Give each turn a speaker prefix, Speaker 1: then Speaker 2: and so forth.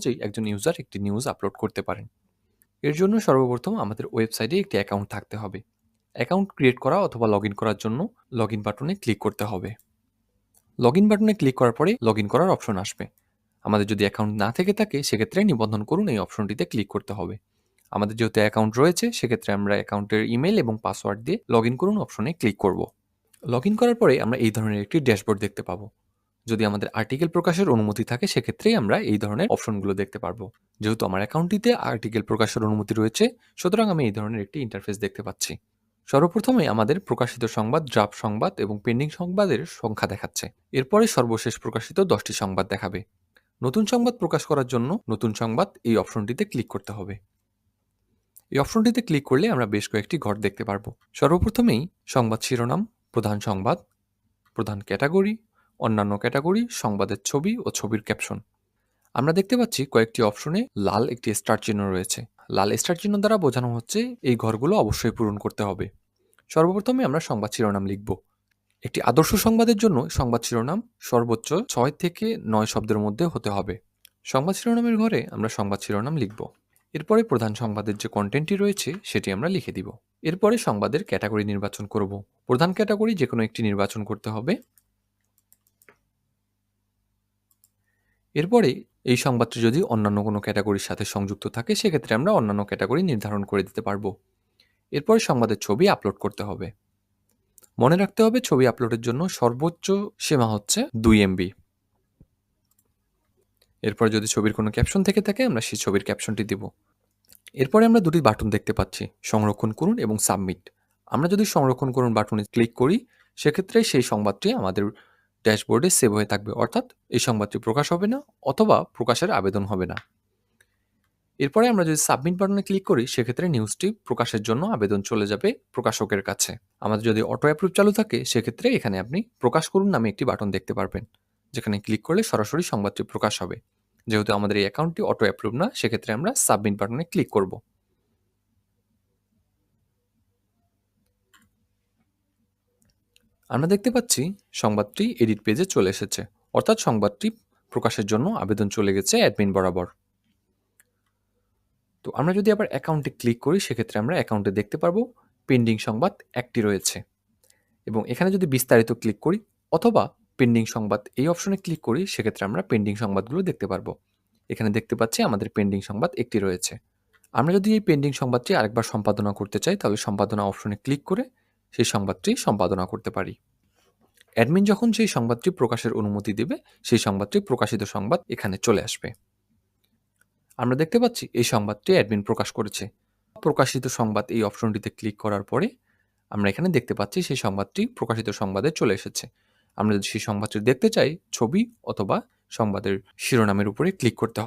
Speaker 1: যে একজন ইউজার একটি নিউজ আপলোড করতে পারেন। এর জন্য সর্বপ্রথম আমাদের ওয়েবসাইটে একটি অ্যাকাউন্ট থাকতে হবে। অ্যাকাউন্ট ক্রিয়েট করা অথবা লগ করার জন্য লগ বাটনে ক্লিক করতে হবে। লগ বাটনে ক্লিক করার পরে লগ করার অপশন আসবে। আমাদের যদি অ্যাকাউন্ট না থেকে থাকে, সেক্ষেত্রে নিবন্ধন করুন এই অপশনটিতে ক্লিক করতে হবে। আমাদের যেহেতু অ্যাকাউন্ট রয়েছে, সেক্ষেত্রে আমরা অ্যাকাউন্টের ইমেল এবং পাসওয়ার্ড দিয়ে লগ করুন অপশনে ক্লিক করব। লগ করার পরে আমরা এই ধরনের একটি ড্যাশবোর্ড দেখতে পাবো। যদি আমাদের আর্টিকেল প্রকাশের অনুমতি থাকে, সেক্ষেত্রেই আমরা এই ধরনের অপশনগুলো দেখতে পারব। যেহেতু আমার অ্যাকাউন্টটিতে আর্টিকেল প্রকাশের অনুমতি রয়েছে, সুতরাং আমি এই ধরনের একটি ইন্টারফেস দেখতে পাচ্ছি। সর্বপ্রথমে আমাদের প্রকাশিত সংবাদ ড্রাফট সংবাদ এবং পেন্ডিং সংবাদের সংখ্যা দেখাচ্ছে। এরপরে সর্বশেষ প্রকাশিত দশটি সংবাদ দেখাবে। নতুন সংবাদ প্রকাশ করার জন্য নতুন সংবাদ এই অপশনটিতে ক্লিক করতে হবে। এই অপশনটিতে ক্লিক করলে আমরা বেশ কয়েকটি ঘর দেখতে পারব। সর্বপ্রথমেই সংবাদ শিরোনাম, প্রধান সংবাদ, প্রধান ক্যাটাগরি অন্যান্য ক্যাটাগরি, সংবাদের ছবি ও ছবির ক্যাপশন আমরা দেখতে পাচ্ছি কয়েকটি অপশনে লাল একটি স্টার চিহ্ন রয়েছে। লাল স্টার চিহ্ন দ্বারা বোঝানো হচ্ছে এই ঘরগুলো অবশ্যই পূরণ করতে হবে। সর্বপ্রথমে আমরা সংবাদ শিরোনাম লিখব। একটি আদর্শ সংবাদের জন্য সংবাদ শিরোনাম সর্বোচ্চ ছয় থেকে নয় শব্দের মধ্যে হতে হবে। সংবাদ শিরোনামের ঘরে আমরা সংবাদ শিরোনাম লিখব। এরপরে প্রধান সংবাদের যে কন্টেন্টটি রয়েছে সেটি আমরা লিখে দিব। এরপরে সংবাদের ক্যাটাগরি নির্বাচন করব। প্রধান ক্যাটাগরি যে কোনো একটি নির্বাচন করতে হবে। এরপরে এই সংবাদটি যদি অন্যান্য কোনো ক্যাটাগরির সাথে সংযুক্ত থাকে, সেক্ষেত্রে আমরা অন্যান্য ক্যাটাগরি নির্ধারণ করে দিতে পারব। এরপরে সংবাদের ছবি আপলোড করতে হবে। মনে রাখতে হবে, ছবি আপলোডের জন্য সর্বোচ্চ সীমা হচ্ছে দুই এমবি। এরপর যদি ছবির কোনো ক্যাপশন থেকে থাকে, আমরা সেই ছবির ক্যাপশনটি দিব। এরপরে আমরা দুটি বাটন দেখতে পাচ্ছি, সংরক্ষণ করুন এবং সাবমিট। আমরা যদি সংরক্ষণ করুন বাটনে ক্লিক করি, সেক্ষেত্রে সেই সংবাদটি আমাদের ড্যাশবোর্ডে সেভ হয়ে থাকবে। অর্থাৎ এই সংবাদটি প্রকাশ হবে না অথবা প্রকাশের আবেদন হবে না। এরপরে আমরা যদি সাবমিট বাটনে ক্লিক করি, সেক্ষেত্রে নিউজটি প্রকাশের জন্য আবেদন চলে যাবে প্রকাশকের কাছে। আমাদের যদি অটো অ্যাপ্রুভ চালু থাকে, সেক্ষেত্রে এখানে আপনি প্রকাশ করুন নামে একটি বাটন দেখতে পারবেন, যেখানে ক্লিক করলে সরাসরি সংবাদটি প্রকাশ হবে। যেহেতু আমাদের এই অ্যাকাউন্টটি অটো অ্যাপ্রুভ না, সেক্ষেত্রে আমরা সাবমিট বাটনে ক্লিক করব। আমরা দেখতে পাচ্ছি সংবাদটি এডিট পেজে চলে এসেছে। অর্থাৎ সংবাদটি প্রকাশের জন্য আবেদন চলে গেছে অ্যাডমিন বরাবর। তো আমরা যদি আবার অ্যাকাউন্টে ক্লিক করি, সেক্ষেত্রে আমরা অ্যাকাউন্টে দেখতে পারব পেন্ডিং সংবাদ একটি রয়েছে। এবং এখানে যদি বিস্তারিত ক্লিক করি অথবা পেন্ডিং সংবাদ এই অপশনে ক্লিক করি, সেক্ষেত্রে আমরা পেন্ডিং সংবাদগুলো দেখতে পারব। এখানে দেখতে পাচ্ছি আমাদের পেন্ডিং সংবাদ একটি রয়েছে। আমরা যদি এই পেন্ডিং সংবাদটি আরেকবার সম্পাদনা করতে চাই, তাহলে সম্পাদনা অপশনে ক্লিক করে সেই সংবাদটি সম্পাদনা করতে পারি। অ্যাডমিন যখন সেই সংবাদটি প্রকাশের অনুমতি দেবে, সেই সংবাদটি প্রকাশিত সংবাদ এখানে চলে আসবে। আমরা দেখতে পাচ্ছি এই সংবাদটি অ্যাডমিন প্রকাশ করেছে। প্রকাশিত সংবাদ এই অপশনটিতে ক্লিক করার পরে আমরা এখানে দেখতে পাচ্ছি সেই সংবাদটি প্রকাশিত সংবাদে চলে এসেছে। আমরা যদি সেই সংবাদটি দেখতে চাই, ছবি অথবা সংবাদের শিরোনামের উপরে ক্লিক করতে